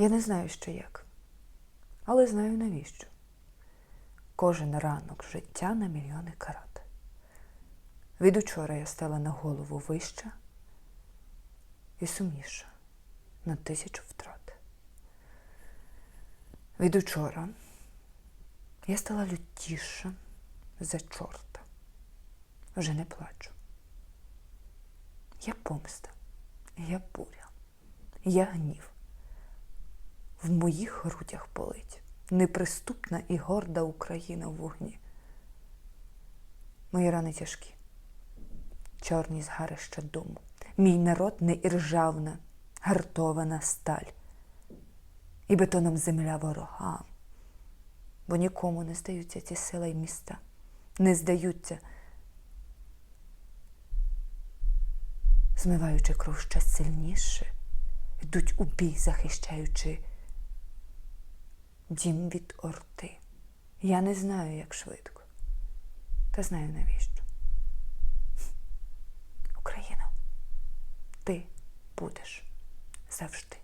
Я не знаю ще як, але знаю навіщо. Кожен ранок життя на мільйони карат. Від учора я стала на голову вища і сумніша на тисячу втрат. Від учора я стала лютіша за чорта. Вже не плачу. Я помста, я буря, я гнів. В моїх грудях болить неприступна і горда Україна в вогні. Мої рани тяжкі, чорні згарища дому. Мій народ не іржавна, гартована сталь. І бетоном земля ворогам. Бо нікому не здаються ці села й міста, не здаються, змиваючи кров ще сильніше, йдуть у бій, захищаючи дім від орти. Я не знаю, як швидко, та знаю навіщо. Україна, ти будеш завжди.